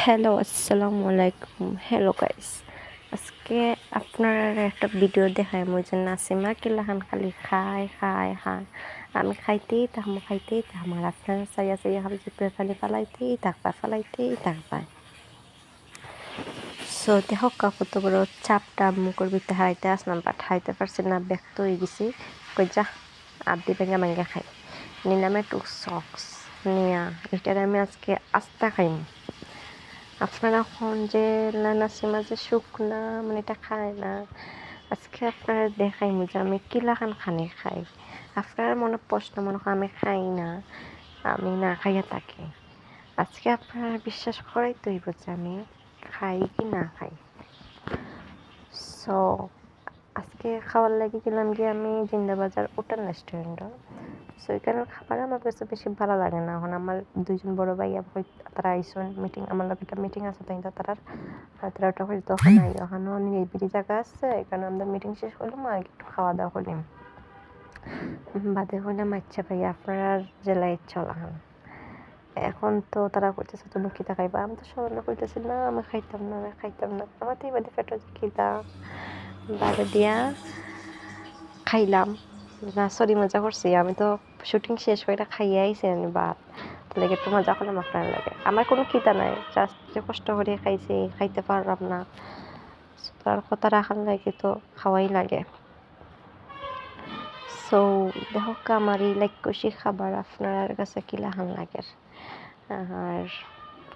Hello, আসসালামু আলাইকুম। Hello guys আজকে আপনারা একটা ভিডিও দেখায় মই যে নাসিমা কিলাখান খালি খায় খায় খায়। আমি খাইতেই থাকব খাইতেই থাকব আর আপনারা চাইয়া চাইয়া খালি জিপে খালি ফালাইতেই থাকবা ফালাইতেই থাকবা সো দেখো কত বড় চাপটা মুখের ভিতরে হারাইতে আসলাম বাট হাইতে পারছি না, ব্যক্ত হয়ে গেছি। কই যা, আদি ভেঙে ভেঙে খাই। নিলাম একটু সক্স নিয়া, এটার আমি আজকে আস্তা খাইম। আপনারা এখন যে নাসিমা যে শুকনা মানে এটা খায় না। আজকে আপনারা দেখাই যে আমি কিলাখান খানে খাই। আপনার মনে প্রশ্ন, মনে আমি খাই না, আমি না খাইয়া থাকি। আজকে আপনারা বিশ্বাস করাই তো যে আমি খাই কি না খাই। সো আজকে খাওয়ার লাগে গেলাম গিয়ে আমি জিন্দাবাজার উটান রেস্টুরেন্টও সো এখানের খাবার আমার কাছে বেশি ভালো লাগে না। এখন আমার দুইজন বড় ভাই তারা আইসন মিটিং আমার লোক একটা মিটিং আছে তাই তারা তারা ওটা হইলে তখন আই ওখানেও নিরিবিলি জায়গা আছে এখানে আমাদের মিটিং শেষ করলাম আর একটু খাওয়া দাওয়া করলাম বাদে হইলাম আচ্ছা ভাই, আপনার জেলায় চলাহান এখন। তো তারা করতেছে তুমি খিদা খাইবা? আমি তো স্মরণ করতেছি না, আমি খাইতাম না আমি খাইতাম না। আমার তো এবার পেটো খিদা। বাদে দিয়া খাইলাম। না, সরি, মজা করছি। আমি তো শুটিং শেষ করে খাইয়ে আইছি আমি বাদ তাহলে একটু মজা করলাম আপনার লাগে? আমার কোনো খিদা নাই জাস্ট যে কষ্ট করে খাইছি, খাইতে পারলাম না। তার কথা রাখার লাগে তো খাওয়াই লাগে। সো দেখো আমার এই লাইক কষি খাবার, আপনার কাছে কি লাহান লাগে? আর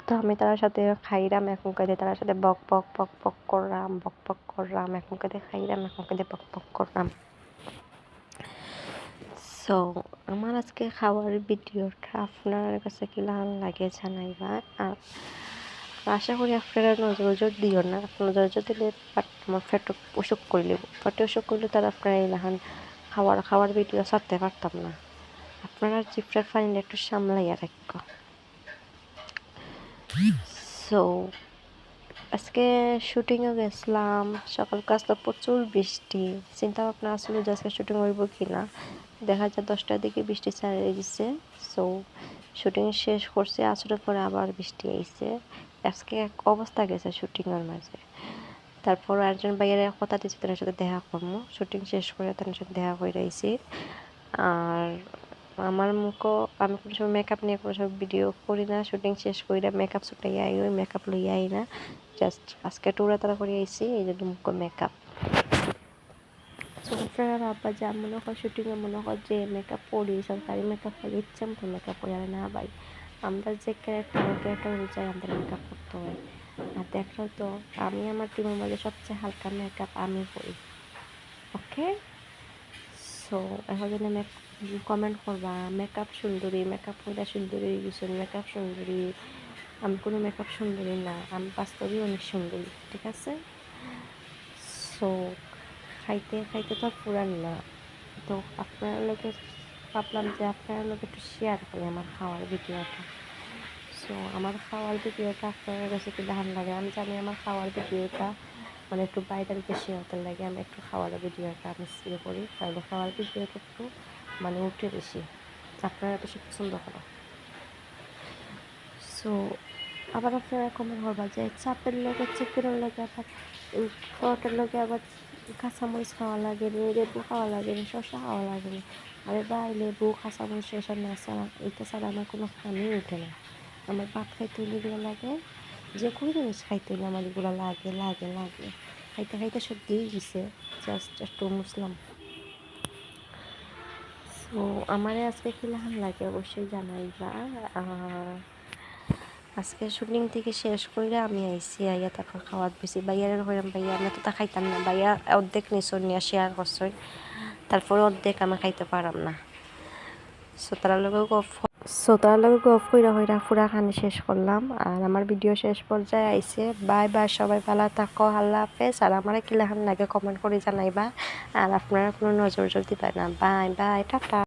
তো আমি তার সাথে খাইলাম এখন কাজে তার সাথে বক বক বক বক করলাম বক বক করলাম এখন কাজে খাইলাম এখন কাজে বক বক করলাম সো আমার আজকে খাওয়ার ভিডিওটা আপনার কাছে কি লাল লাগে জানাইবা আর আশা করি আপনারা নজর নজর দিও না। নজর নজর দিলে আমার ফেটো অসুখ করলে ফেটে অসুখ করলে তার আপনারা এই লাহান খাওয়ার খাওয়ার ভিডিও ছাড়তে পারতাম না। আপনারা জিপটার ফাইনটা একটু সামলাইয়া রাখ। সো আজকে শুটিংয়ে গেছিলাম। সকাল কাজ তো প্রচুর বৃষ্টি। চিন্তা ভাবনা আসলে যে আজকে শুটিং হইব কি না দেখা যায় দশটার দিকে বৃষ্টি ছাড়িয়ে দিচ্ছে সো শুটিং শেষ করছে আসরের পরে আবার বৃষ্টি আইছে। আজকে এক অবস্থা গেছে শুটিংয়ের মাঝে। তারপর একজন ভাইয়ের কথা দিচ্ছে তার সাথে দেখা করব। শুটিং শেষ করে তার সাথে দেখা করে আইছি। আর আমার মুখও, আমি কোনো সময় মেকআপ নিয়ে কোনো সময় ভিডিও করি না। শুটিং শেষ করি না মেকআপ ছুটাই আই ওই মেকআপ লইয়া আই না। জাস্ট আজকে টুরা তারা করে আইছি, এই জন্য মুখ মেকআপ আপনারা আব্বা যা মনে হয় শুটিংয়ে মনে হয় যে মেকআপ করি সরকারি মেকআপ করে ইচ্ছা মতো মেকআপ করি না ভাই, আমরা যে ক্যারেক্টার ক্যারেক্টার অনুযায়ী আমাদের মেকআপ করতে হয় আর দেখো তো, আমি আমার টিমের মধ্যে সবচেয়ে হালকা মেকআপ আমি করি। ওকে সো এখন যদি কমেন্ট করবা মেকআপ সুন্দরী মেকআপ করে সুন্দরী গেছেন মেকআপ সুন্দরী, আমি কোনো মেকআপ সুন্দরী না, আমি বাস্তবেই অনেক সুন্দরী, ঠিক আছে? সো খাইতে খাইতে তো পুরান না। তো আপনার লোকে ভাবলাম যে আপনার লোক একটু শেয়ার করি আমার খাওয়ার ভিডিওটা। সো আমার খাওয়ার ভিডিওটা আপনার কাছে একটু ভালো লাগে। আমি জানি আমার খাওয়ার ভিডিওটা মানে একটু বাইরের বেশি হতে লাগে। আমি একটু খাওয়ার ভিডিওটা আমি ইয়ে করি। তাহলে খাওয়ার ভিডিওটা একটু মানে উঠে বেশি। আপনারা বেশি পছন্দ করো সো আবার আপনারা কমেন্ট করবা যে চাপের লোকে চিকেনের লোকে আবার ফটের লোকে আবার কাঁচামরিচ খাওয়া লাগে নি লেবু খাওয়া লাগে শসা খাওয়া লাগে আরে ভাই, লেবু, কাঁচামরিচ শসা না ছাড়া, এটা ছাড়া আমার কোনো খানি উঠে না। আমার ভাত খাইতে হলে এগুলো লাগে, যে কোনো জিনিস খাইতে হলে আমার এগুলো লাগে লাগে লাগে। খাইতে খাইতে সব দিয়ে গেছে জাস্ট একটু মুসলাম সো আমারে আজকে কি লাগে অবশ্যই জানাইবা। আজকে শুটিং থেকে শেষ করে আমি আইসি আইয়া তারপর খাওয়াত বেশি বাইয়ার হইলাম ভাইয়া আমি তো খাইতাম না। ভাইয়া অর্ধেক নিচর নিয়ে শেয়ার করছই তারপরে অর্ধেক আমি খাইতে পারাম না। সো তার লগে গফ সো তার লগে কইরা হইরা পুরা খানি শেষ করলাম। আর আমার ভিডিও শেষ পর্যায়ে আইসে বাই বাই, সবাই ভালো থাকো। আল্লাহ হাফেজ। আর আমার কিলাহান লাগে কমেন্ট করে জানাইবা। আর আপনারা কোনো নজর জল দিবা না। Bye bye, tata.